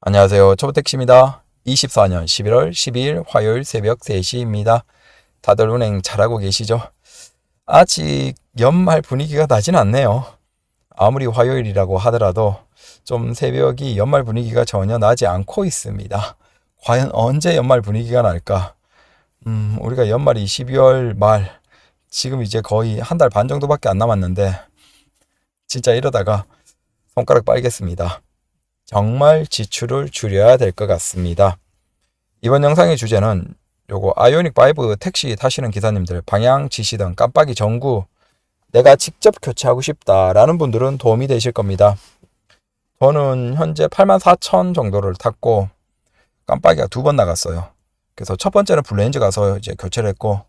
안녕하세요. 초보택시입니다. 24년 11월 12일 화요일 새벽 3시입니다. 다들 운행 잘하고 계시죠? 아직 연말 분위기가 나진 않네요. 아무리 화요일이라고 하더라도 좀 새벽이 연말 분위기가 전혀 나지 않고 있습니다. 과연 언제 연말 분위기가 날까? 음, 우리가 연말이 12월 말, 지금 이제 거의 한 달 반 정도밖에 안 남았는데, 진짜 이러다가 손가락 빨겠습니다. 정말 지출을 줄여야 될 것 같습니다. 이번 영상의 주제는 요거 아이오닉 5 택시 타시는 기사님들 방향 지시 등 깜빡이 전구 내가 직접 교체하고 싶다라는 분들은 도움이 되실 겁니다. 저는 현재 84,000 정도를 탔고 깜빡이가 두 번 나갔어요. 그래서 첫 번째는 블레인즈 가서 이제 교체를 했고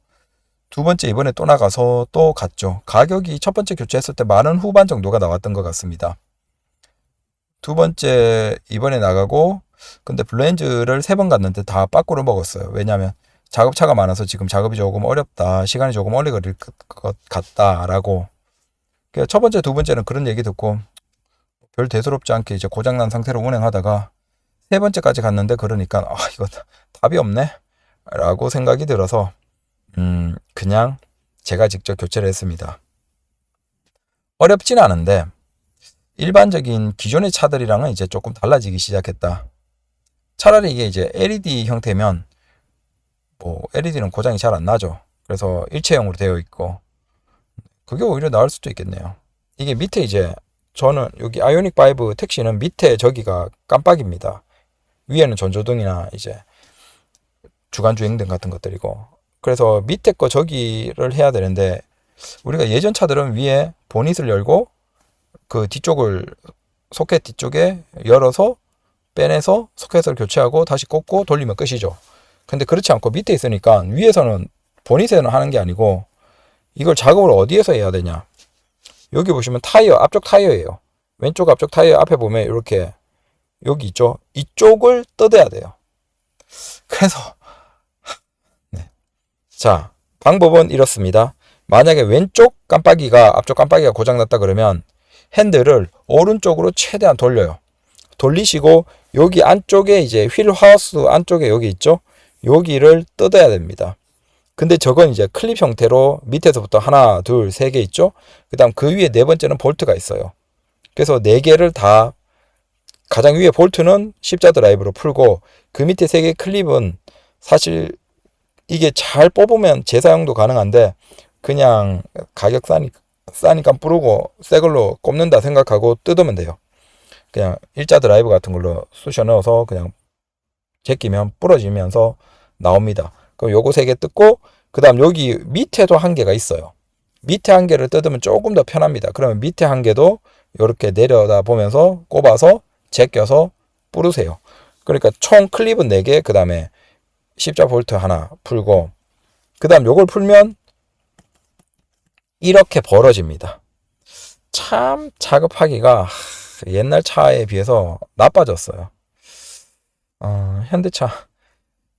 두 번째 이번에 또 나가서 또 갔죠. 가격이 첫 번째 교체했을 때 만원 후반 정도가 나왔던 것 같습니다. 두 번째 이번에 나가고 근데 블렌즈를 세 번 갔는데 다 빠꾸를 먹었어요. 왜냐하면 작업차가 많아서 지금 작업이 조금 어렵다. 시간이 조금 오래 걸릴 것 같다라고. 그첫 번째, 두 번째는 그런 얘기 듣고 별 대수롭지 않게 이제 고장난 상태로 운행하다가 세 번째까지 갔는데 그러니까 아 이거 답이 없네 라고 생각이 들어서 음 그냥 제가 직접 교체를 했습니다. 어렵진 않은데 일반적인 기존의 차들이랑은 이제 조금 달라지기 시작했다. 차라리 이게 이제 LED 형태면 뭐 LED는 고장이 잘 안 나죠. 그래서 일체형으로 되어 있고 그게 오히려 나을 수도 있겠네요. 이게 밑에 이제 저는 여기 아이오닉 5 택시는 밑에 저기가 깜빡입니다. 위에는 전조등이나 이제 주간 주행등 같은 것들이고 그래서 밑에 거 저기를 해야 되는데 우리가 예전 차들은 위에 보닛을 열고 그 뒤쪽을 소켓 뒤쪽에 열어서 빼내서 소켓을 교체하고 다시 꽂고 돌리면 끝이죠. 근데 그렇지 않고 밑에 있으니까 위에서는 보닛에는 하는 게 아니고 이걸 작업을 어디에서 해야 되냐? 여기 보시면 타이어 앞쪽 타이어예요. 왼쪽 앞쪽 타이어 앞에 보면 이렇게 여기 있죠. 이쪽을 뜯어야 돼요. 그래서 네. 자 방법은 이렇습니다. 만약에 왼쪽 깜빡이가 앞쪽 깜빡이가 고장났다 그러면 핸들을 오른쪽으로 최대한 돌려요. 돌리시고 여기 안쪽에 이제 휠 하우스 안쪽에 여기 있죠. 여기를 뜯어야 됩니다. 근데 저건 이제 클립 형태로 밑에서부터 하나, 둘, 세 개 있죠. 그다음 그 위에 네 번째는 볼트가 있어요. 그래서 네 개를 다 가장 위에 볼트는 십자 드라이브로 풀고 그 밑에 세 개 클립은 사실 이게 잘 뽑으면 재사용도 가능한데 그냥 가격 싸니까 싸니까 뿌르고 새 걸로 꼽는다 생각하고 뜯으면 돼요. 그냥 일자 드라이브 같은 걸로 쑤셔 넣어서 그냥 제끼면 부러지면서 나옵니다. 그럼 요거 세 개 뜯고 그 다음 여기 밑에도 한 개가 있어요. 밑에 한 개를 뜯으면 조금 더 편합니다. 그러면 밑에 한 개도 이렇게 내려다 보면서 꼽아서 제껴서 뿌르세요. 그러니까 총 클립은 4개, 그 다음에 십자 볼트 하나 풀고, 그 다음 요걸 풀면 이렇게 벌어집니다. 참 작업하기가 옛날 차에 비해서 나빠졌어요. 어, 현대차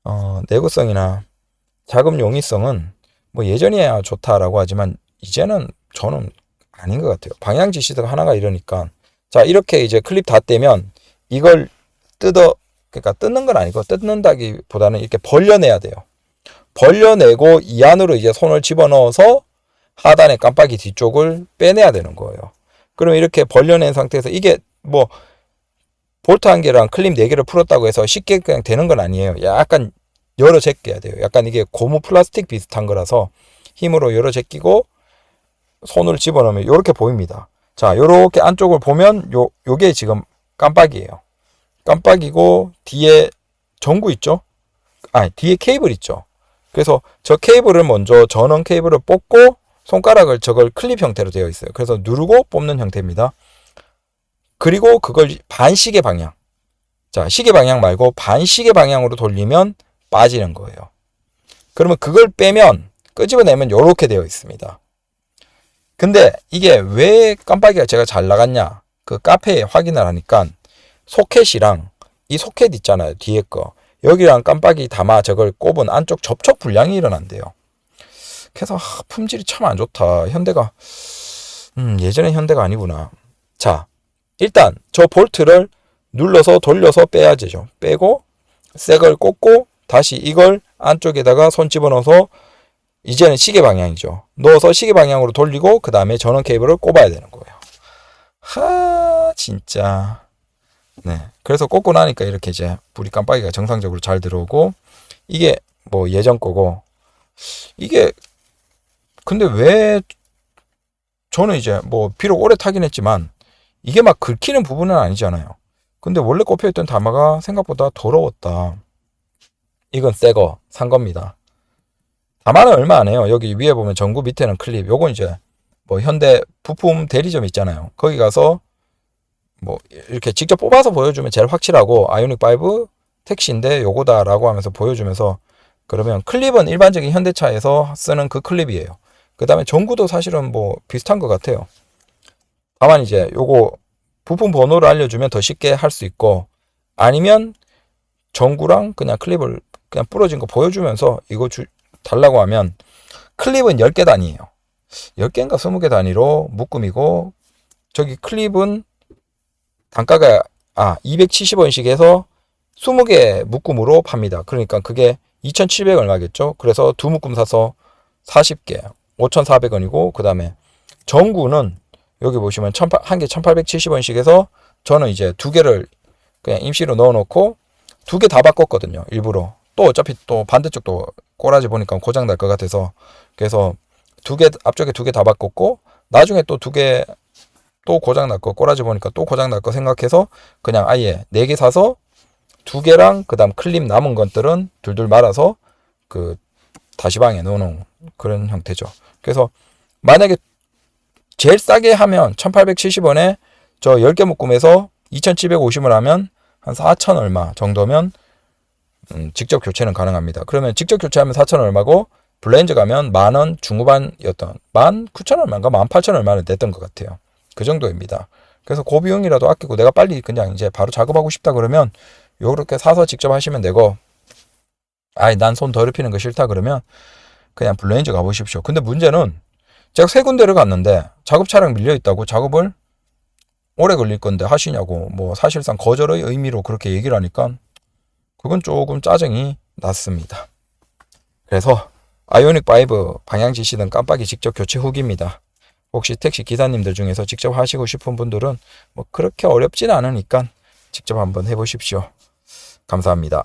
어, 내구성이나 작업 용이성은 뭐 예전이야 좋다라고 하지만 이제는 저는 아닌 것 같아요. 방향 지시등 하나가 이러니까 자 이렇게 이제 클립 다 떼면 이걸 뜯어 그러니까 뜯는 건 아니고 뜯는다기보다는 이렇게 벌려내야 돼요. 벌려내고 이 안으로 이제 손을 집어넣어서 하단의 깜빡이 뒤쪽을 빼내야 되는 거예요. 그럼 이렇게 벌려낸 상태에서 이게 뭐 볼트 한 개랑 클립 네 개를 풀었다고 해서 쉽게 그냥 되는 건 아니에요. 약간 열어 제껴야 돼요. 약간 이게 고무 플라스틱 비슷한 거라서 힘으로 열어 제끼고 손을 집어넣으면 이렇게 보입니다. 자, 요렇게 안쪽을 보면 요 요게 지금 깜빡이에요. 깜빡이고 뒤에 전구 있죠? 아니, 뒤에 케이블 있죠. 그래서 저 케이블을 먼저 전원 케이블을 뽑고 손가락을 저걸 클립 형태로 되어 있어요. 그래서 누르고 뽑는 형태입니다. 그리고 그걸 반시계 방향. 자, 시계 방향 말고 반시계 방향으로 돌리면 빠지는 거예요. 그러면 그걸 빼면 끄집어내면 이렇게 되어 있습니다. 근데 이게 왜 깜빡이가 제가 잘 나갔냐? 그 카페에 확인을 하니까 소켓이랑 이 소켓 있잖아요. 뒤에 거. 여기랑 깜빡이 담아 저걸 꼽은 안쪽 접촉 불량이 일어난대요. 그래서 아, 품질이 참 안 좋다. 현대가 음, 예전에 현대가 아니구나. 자, 일단 저 볼트를 눌러서 돌려서 빼야 되죠. 빼고 새걸 꽂고 다시 이걸 안쪽에다가 손 집어넣어서 이제는 시계 방향이죠. 넣어서 시계 방향으로 돌리고 그 다음에 전원 케이블을 꼽아야 되는 거예요. 하 진짜 네 그래서 꽂고 나니까 이렇게 이제 불이 깜빡이가 정상적으로 잘 들어오고 이게 뭐 예전 거고 이게 근데 왜 저는 이제 뭐 비록 오래 타긴 했지만 이게 막 긁히는 부분은 아니잖아요. 근데 원래 꼽혀있던 다마가 생각보다 더러웠다. 이건 새거 산 겁니다. 다마는 얼마 안 해요. 여기 위에 보면 전구 밑에는 클립. 요건 이제 뭐 현대 부품 대리점 있잖아요. 거기 가서 뭐 이렇게 직접 뽑아서 보여주면 제일 확실하고 아이오닉 5 택시인데 요거다라고 하면서 보여주면서 그러면 클립은 일반적인 현대차에서 쓰는 그 클립이에요. 그 다음에 전구도 사실은 뭐 비슷한 것 같아요. 다만 이제 요거 부품 번호를 알려주면 더 쉽게 할 수 있고 아니면 전구랑 그냥 클립을 그냥 부러진 거 보여주면서 이거 주, 달라고 하면 클립은 10개 단위예요. 10개인가 20개 단위로 묶음이고 저기 클립은 단가가 아 270원씩 해서 20개 묶음으로 팝니다. 그러니까 그게 2,700 얼마겠죠? 그래서 두 묶음 사서 40개 5,400원이고 그 다음에 전구는 여기 보시면 한 개 1,870원씩 해서 저는 이제 두 개를 그냥 임시로 넣어놓고 두 개 다 바꿨거든요. 일부러. 또 어차피 또 반대쪽도 꼬라지 보니까 고장 날 것 같아서 그래서 두 개 앞쪽에 두 개 다 바꿨고 나중에 또 두 개 또 고장 날 거 꼬라지 보니까 또 고장 날 거 생각해서 그냥 아예 네 개 사서 두 개랑 그다음 클립 남은 것들은 둘둘 말아서 그 다시방에 넣어놓은 그런 형태죠. 그래서 만약에 제일 싸게 하면 1870원에 저 10개 묶음에서 2750을 하면 한 4천 얼마 정도면 음, 직접 교체는 가능합니다. 그러면 직접 교체하면 4천 얼마고 블레인즈 가면 만원 중후반이었던 만 9천 얼마인가 만 8천 얼마를 냈던 것 같아요. 그 정도입니다. 그래서 그 비용이라도 아끼고 내가 빨리 그냥 이제 바로 작업하고 싶다 그러면 요렇게 사서 직접 하시면 되고 아이 난 손 더럽히는 거 싫다 그러면 그냥 블레인즈 가보십시오. 근데 문제는 제가 세 군데를 갔는데 작업 차량 밀려 있다고 작업을 오래 걸릴 건데 하시냐고 뭐 사실상 거절의 의미로 그렇게 얘기를 하니까 그건 조금 짜증이 났습니다. 그래서 아이오닉 5 방향 지시등 깜빡이 직접 교체 후기입니다. 혹시 택시 기사님들 중에서 직접 하시고 싶은 분들은 뭐 그렇게 어렵진 않으니까 직접 한번 해보십시오. 감사합니다.